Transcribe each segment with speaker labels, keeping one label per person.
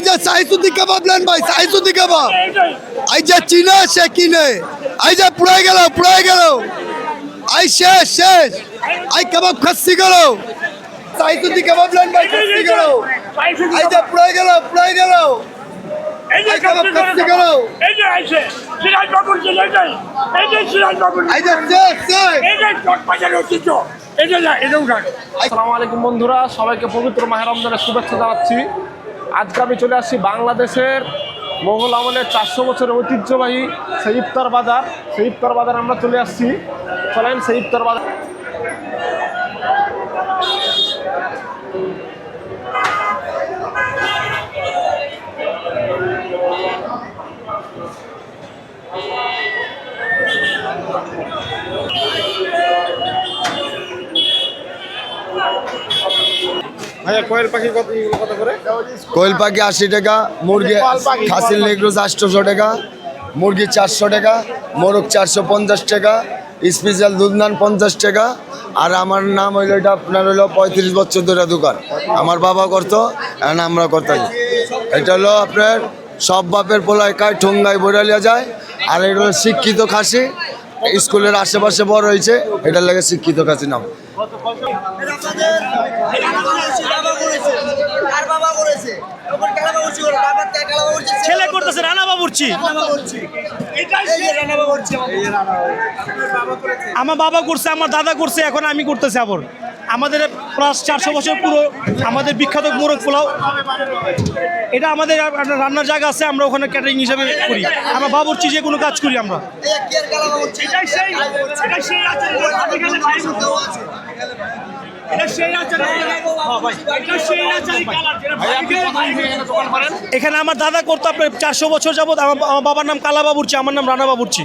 Speaker 1: যে সাইসুদ্দি কাবাব নেন ভাই সাইসুদ্দি কাবাব যে চিনে সে কিনে যে পুড়ে গেল পুড়ে গেল এই শেষ শেষ এই কাবাব খাসি গেল সাইসুদ্দি কাবাব নেন ভাই খাসি গেল যে পুড়ে গেল পুড়ে গেল
Speaker 2: বন্ধুরা সবাইকে পবিত্র মাহের রমজানের শুভেচ্ছা জানাচ্ছি আজকে আমি চলে আসছি বাংলাদেশের মোগল আমলের চারশো বছরের ঐতিহ্যবাহী সেই ইফতার বাজার। সেই ইফতার বাজার আমরা চলে আসছি। চলেন সেই ইফতার বাজার কোয়েল পাখি কত কত করে?
Speaker 1: কোয়েল পাখি আশি টাকা মুরগি খাসির লেগরো চারশোশো টাকা মুরগি চারশো টাকা মোরগ চারশো পঞ্চাশ টাকা স্পেশাল দুধ নান পঞ্চাশ টাকা আর আমার নাম হইল এটা আপনার হলো পঁয়ত্রিশ বছর ধরে দোকান। আমার বাবা করতো এখন আমরা করতাম। এটা হলো আপনার সব বাপের পোলায় কায় ঠোঙ্গায় বইরালিয়া যায় আর এটা হলো শিক্ষিত খাসি। স্কুলের আশেপাশে বড় হয়েছে এটার লাগে শিক্ষিত খাসি নাম।
Speaker 3: ছেলে করতেছে রানা বাবুরচি আমার বাবা করছে আমার দাদা করছে এখন আমি করতেছি আবার। আমাদের প্রায় চারশো বছর পুরো আমাদের বিখ্যাত মোরগ পোলাও। এটা আমাদের একটা রান্নার জায়গা আছে আমরা ওখানে ক্যাটারিং হিসাবে করি। আমরা বাবুরচি যে কোনো কাজ করি আমরা।
Speaker 2: এখানে দোকান করেন?
Speaker 3: এখানে আমার দাদা করতো আপনার চারশো বছর যাবত আমার আমার বাবার নাম কালা বাবুর্চি আমার নাম রানা বাবুরচি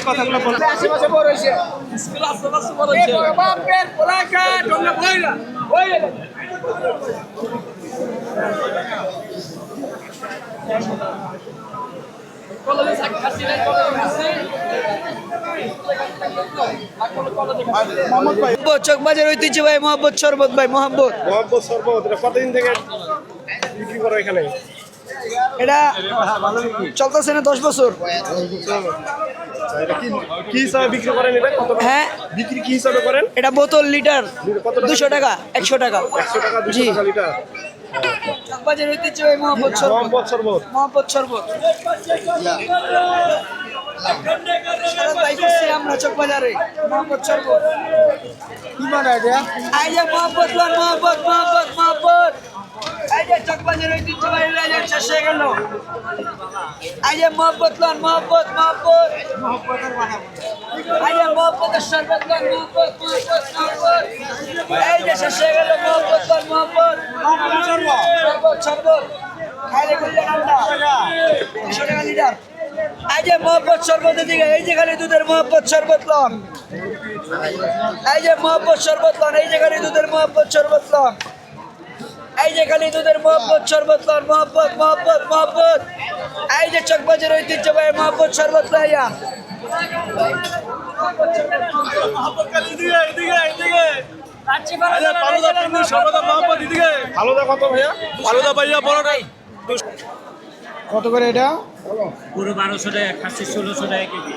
Speaker 2: কতগুলো আছে এটা
Speaker 4: হ্যাঁ এটা সোয়া লিটার হাফ কেজি
Speaker 5: চকবাজার ঐতিহ্য ভাই মোহাম্মদ শরবত ভাই মোহাম্মদ।
Speaker 2: মোহাম্মদ সরবত এটা কতদিন থেকে বিক্রি করো এখানে?
Speaker 5: এটা চলতেছে না দশ বছর।
Speaker 2: এটা কি কি হিসাবে বিক্রি করেন এটা? কত
Speaker 5: হ্যাঁ।
Speaker 2: বিক্রি কি হিসাবে করেন?
Speaker 5: এটা বোতল লিটার দুশো টাকা একশো টাকা।
Speaker 2: একশো
Speaker 5: জি।
Speaker 2: লিটার।
Speaker 5: ঐতিহ্য শরবত। শরবত। আমরা চকবাজারে মোহাম্মদ শরবত। কি মানে এটা? এই যে মোহাম্মদ লন মোহাম্মদ মোহাম্মদ মোহাম্মদ এই যে চকবাজার ঐতিহ্য ভাই রাজার শেষ হয়ে গেল। এই যে মোহাম্মদ লন মোহাম্মদ মোহাম্মদ এই যে মোহাম্মদের শরবত লন মোহাম্মদ এই যে শেষ খালি দুধের মোহাম্মদ শরবত লন। এই যে মোহাম্মদ শরবত লন, এই যে খালি দুধের মোহাম্মদ শরবত লন। এই যে খালি দুধের মোহাম্মদ শরবত লন মোহাম্মদ মোহাম্মদ মোহাম্মদ এই যে চকবাজার ঐতিহ্যবাহী মোহাম্মদ শরবত লাইয়া
Speaker 2: কত
Speaker 5: করে এটা?
Speaker 6: পুরো বারোশো টাকা খাসি ষোলোশো টাকা কেজি।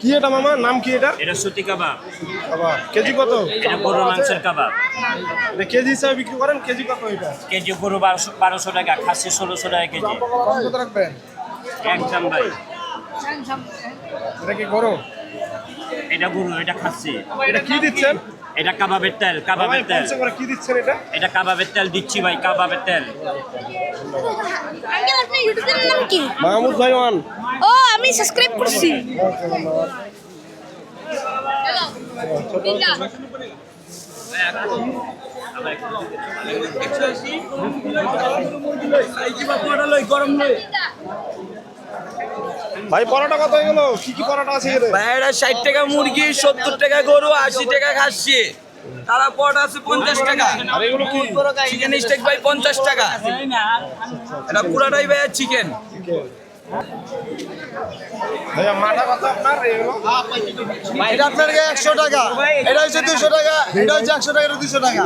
Speaker 2: কি এটা মামা? নাম কি এটা?
Speaker 7: এটা সুতি কাবাব।
Speaker 2: কাবাব কেজি কত?
Speaker 7: এটা গরুর মাংসের কাবাব।
Speaker 2: এটা কেজি হিসাবে বিক্রি করেন কেজি কত এটা?
Speaker 7: কেজি গরু বারোশো বারোশো টাকা খাসি ষোলোশো টাকা কেজি।
Speaker 2: কত রাখবেন?
Speaker 7: একদম ভাই।
Speaker 2: এটা কি গরু?
Speaker 7: এটা গরু এটা খাসি।
Speaker 2: এটা কি দিচ্ছেন?
Speaker 7: এটা কাবাবের তেল কাবাবের তেল
Speaker 2: কি দিচ্ছেন এটা
Speaker 7: এটা কাবাবের তেল দিচ্ছি ভাই কাবাবের তেল
Speaker 4: আঙ্কেল আপনার ইউটিউব চ্যানেল নাম কি
Speaker 2: মাহমুদ ভাই ওয়ান
Speaker 4: ও আমি সাবস্ক্রাইব করছি
Speaker 2: ভাই পরোটা কত হয়ে গেল? কি কি পরোটা আছে এখানে?
Speaker 5: ভাইরা ষাট টাকা মুরগি সত্তর টাকা গরু আশি টাকা খাসি। তারা পট আছে পঞ্চাশ টাকা।
Speaker 2: আর এগুলো কি?
Speaker 5: চিকেন স্টেক ভাই পঞ্চাশ টাকা। এটা পুরাটাই ভাই চিকেন
Speaker 1: এটা আপনার একশো টাকা। এটা হচ্ছে দুশো টাকা। এটা হচ্ছে একশো টাকা এটা দুশো টাকা।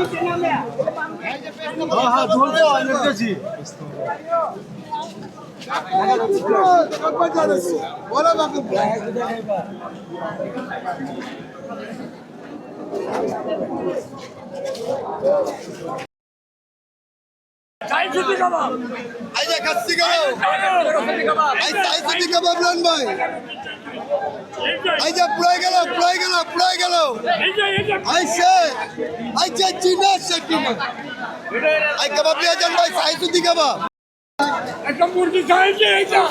Speaker 1: আইজা খাচ্ছি কাবাব আই সাইজুতি কাবাব লন ভাই আইজা পুরাই গেল পুরাই গেল পুরাই গেল আইসে আইজা চিনা সেটিনা আই কাবাব লিয়ে যান ভাই সাইজুতি কাবাব
Speaker 6: একটা মুরগি খাইছে এইটা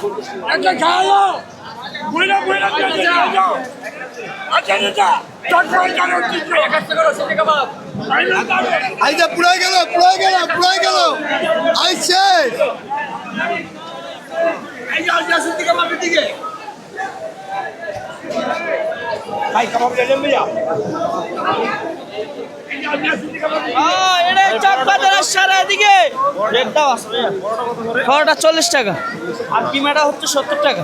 Speaker 6: একটা খাওয়া বুঝলা বুঝলা যাও আচ্ছা। এটা চটপট জানো কি
Speaker 1: আইজা পুরাই গেল পুরাই গেল পুরাই গেল। আইসে
Speaker 5: এটা চাপ বাজারের সারা দিকে রেটটাও আছে খাওয়াটা চল্লিশ টাকা। আর কিমাটা হচ্ছে সত্তর টাকা।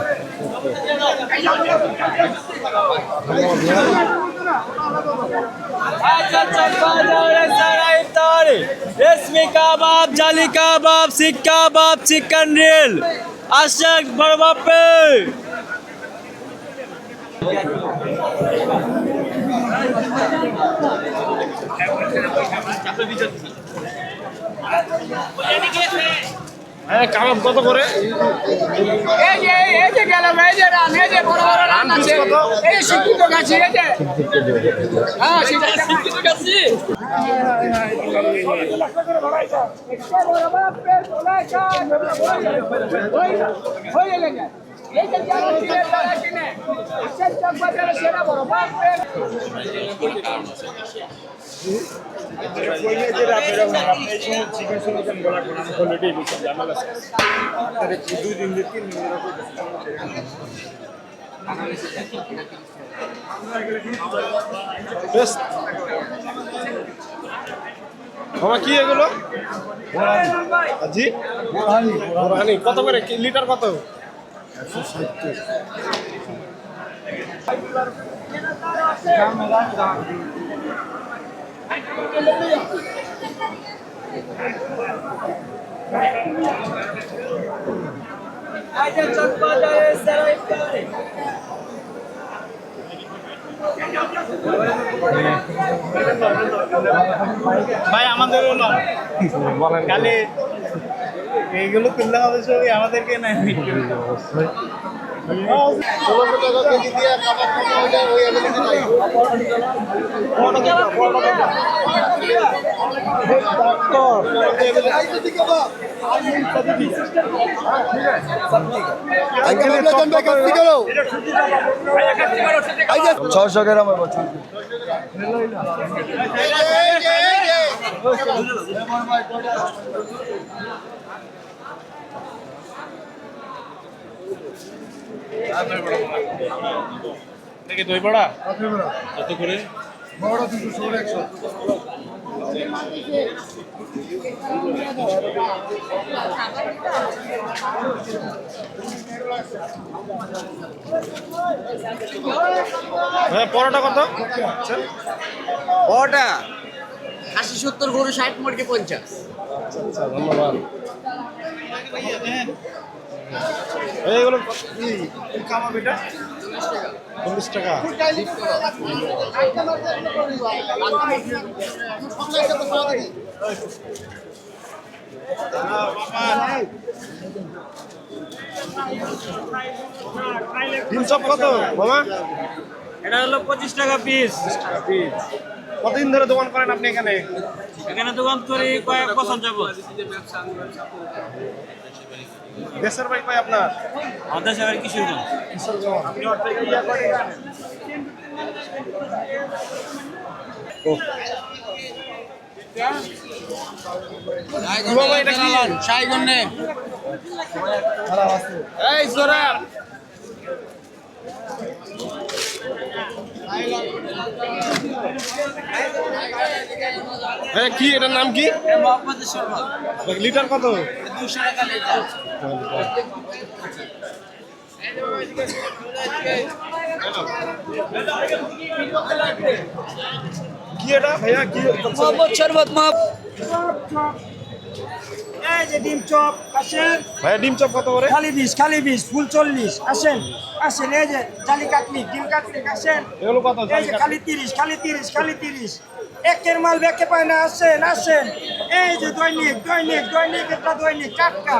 Speaker 5: রেশমি কাবাব, জালি কাবাব, শিক কাবাব, চিকেন রিল। আশাক বড়
Speaker 2: হ্যাঁ কাবাব কত করে?
Speaker 6: এই যে এই যে গেল এই যে রান এই যে বড় বড় রান আছে। এই যে শিক্ষিত গাছি এই যে। হ্যাঁ শিক্ষিত গাছি। সেরা বড়
Speaker 2: বেশ মামা কি এগুলো? জি বোরহানি। কত করে? কি লিটার কত?
Speaker 8: ভাই আমাদের খালি এইগুলো তুললে হবে সবই আমাদেরকে নাই
Speaker 1: ষোলোশো টাকা কেজি দিয়ে কাবাব খাব ওইটা ওই অ্যাভেলেবল নাই সাইজুতি কাবাব আই কাবাব করো
Speaker 8: দেখি দই বড়া।
Speaker 1: বড় দুশো ষোলো একশো।
Speaker 2: হ্যাঁ পরোটা কত?
Speaker 5: ওটা আশি সত্তর গরু ষাট মুরগি পঞ্চাশ।
Speaker 2: আচ্ছা ধন্যবাদ। এইগুলো কি কাবাব এটা চল্লিশ টাকা। চপ কত
Speaker 8: এটা হলো পঁচিশ টাকা পিস
Speaker 2: কতদিন ধরে দোকান করেন আপনি এখানে?
Speaker 8: এখানে দোকান করি কয়েক বছর যাব
Speaker 2: দেশের বাড়ি কয় আপনার?
Speaker 8: আমাদের সবাই কিছু
Speaker 2: মামা এটা কি? এই জোরা হ্যাঁ কি? এটার নাম কি? লিটার কত? কি এটা? ভাইয়া কি
Speaker 5: মোহাম্মদ শরবত এই যে ডিম চপ আসেন।
Speaker 2: ভাইয়া ডিম চপ কত করে?
Speaker 5: খালি বিশ খালি বিশ ফুল চল্লিশ আসেন। আসেন এই যে জালি কাটলি ডিম কাটলি আসেন।
Speaker 2: এগুলো কত?
Speaker 5: এই যে খালি তিরিশ খালি তিরিশ খালি তিরিশ। একের মাল বেকে পায় না আসেন আসেন। এই যে দৈনিক দৈনিক দৈনিক একটা দৈনিক টাটকা।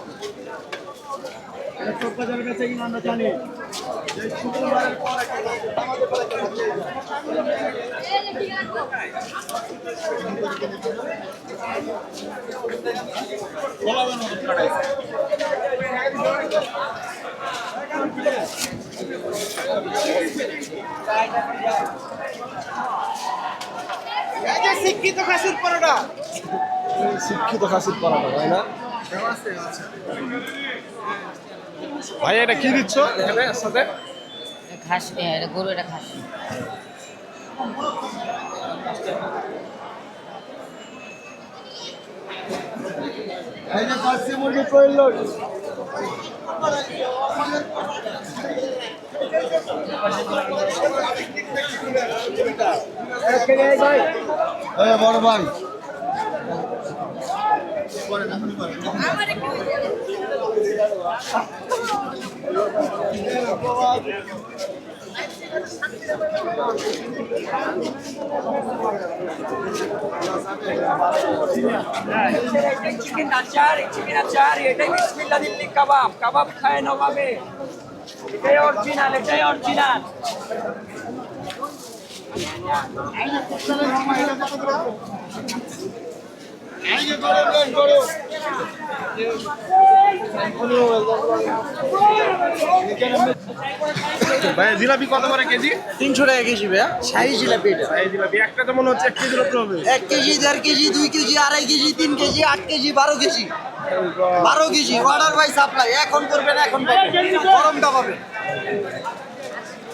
Speaker 5: ললির পপ
Speaker 2: শিক্ষিত খাসির পরোটা। শিক্ষিত খাসির পরোটা তাই না? ভাই এটা কি দিচ্ছ? এখানে সাথে?
Speaker 9: খাসি এটা গরু এটা খাসি
Speaker 1: এই যে পাঁচশো মুরগি বড় ভাই।
Speaker 5: চিকেন আচার চিকেন আচার এটাই বিসমিল্লাহ দিল্লি কাবাব কাবাব খায় নবাবে এটাই অরিজিনাল এটাই অরিজিনাল
Speaker 2: ভাই জিলাপি কত করে কেজি?
Speaker 8: তিনশো টাকা কেজি ভাইয়া শাহি জিলাপি এটা।
Speaker 2: এই জিলাপি একটা তো মনে হচ্ছে এক কেজির উপরে হবে।
Speaker 8: এক কেজি দেড় কেজি দুই কেজি আড়াই কেজি তিন কেজি আট কেজি বারো কেজি। বারো কেজি অর্ডার বাই সাপ্লাই এখন করবেন এখন গরমটা পাবেন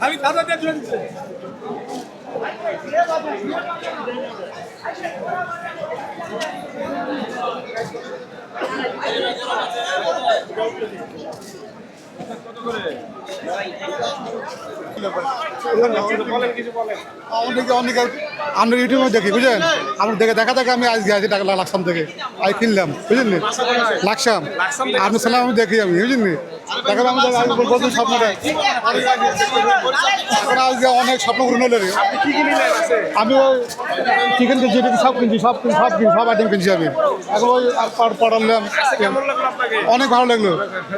Speaker 2: আমি খাতা দিয়ে দিচ্ছি। কত বলেন
Speaker 10: আমরা ইউটিউবে দেখি, বুঝলেন? আমরা দেখে দেখা দেখে আমি আজ গেছি টাকা লাকসাম থেকে। আজ কিনলাম, বুঝলেন? নি? লাকসাম। আপনি সালাম আমি দেখি আমি, বুঝলেন? দেখা আজকে অনেক আমি ওই সব কিনছি, সব সব সব আমি। অনেক ভালো লাগল।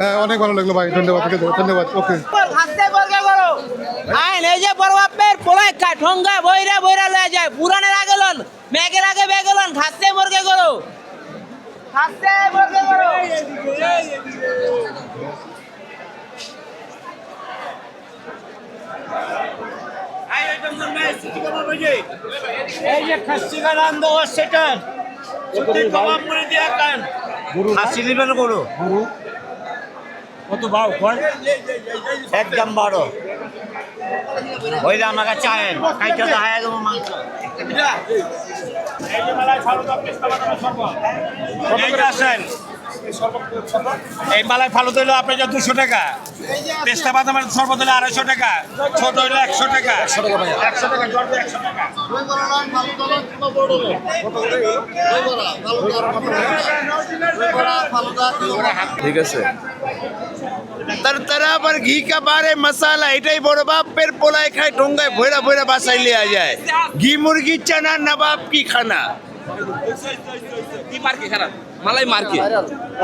Speaker 10: হ্যাঁ অনেক ভালো লাগল ভাই ধন্যবাদ ধন্যবাদ, ওকে।
Speaker 11: আইন এই যে বড় বাপের পোলাই কা বইরা বইরা লয়ে যায়। পুরানের আগে লন মেঘের আগে বেগে লন খাসতে বর্গে করো। খাসতে বর্গে করো।
Speaker 7: এই যে খাসি গান আনন্দ সেটা সত্যি কবাব করে দিয়া কান খাসি নেবেন গরু। কত ভাও কোন একদম বারো ওই আমাকে চায়েন কাইটা দেখা একদম মাংস। এই যে আসেন। এই মালাই ফালু দিল আপনার যে দুশো টাকা। পেস্তা বাদামের শরবত হলে আড়াইশো টাকা ছোট হলে একশো টাকা। একশো টাকা একশো টাকা একশো টাকা।
Speaker 12: ঠিক আছে। তার আবার ঘি কা বারে মশালা, এটাই বড় বাপের পোলায় খায়, ঠোঙ্গায় ভৈরা ভৈরা বাসায় লিয়া যায়। ঘি, মুরগি, চানা, নবাব কি খানা?
Speaker 7: মালাই মার্কে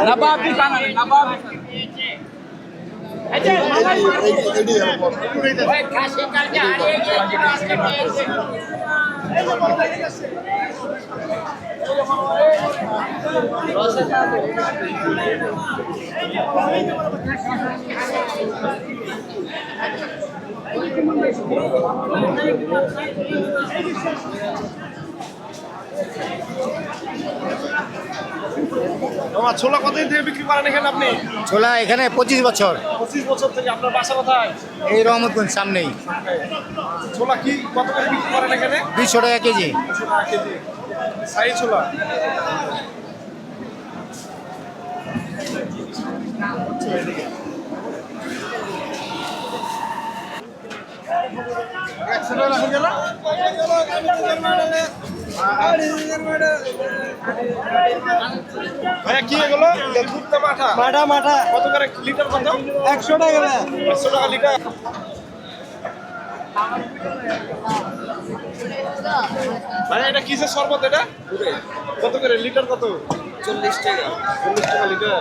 Speaker 7: নবাব কি খানা নবাব
Speaker 2: তোমার ছোলা কতদিন থেকে বিক্রি করেন এখানে আপনি?
Speaker 10: ছোলা এখানে পঁচিশ বছর।
Speaker 2: পঁচিশ বছর থেকে আপনার বাসা কোথায়?
Speaker 10: এই রহমতগঞ্জ সামনেই।
Speaker 2: ছোলা কি কত করে বিক্রি করেন এখানে?
Speaker 10: দুইশো টাকা কেজি।
Speaker 2: দুশো টাকা কেজি। সাই ছোলা। ভাইয়া কি এগুলো? দুধ না মাঠা?
Speaker 5: মাঠা মাঠা।
Speaker 2: কত করে লিটার কত
Speaker 5: একশো টাকা।
Speaker 2: একশো টাকা লিটার। ভাই এটা কিসের শরবত এটা? কত করে? লিটার কত? চল্লিশ টাকা। চল্লিশ টাকা লিটার।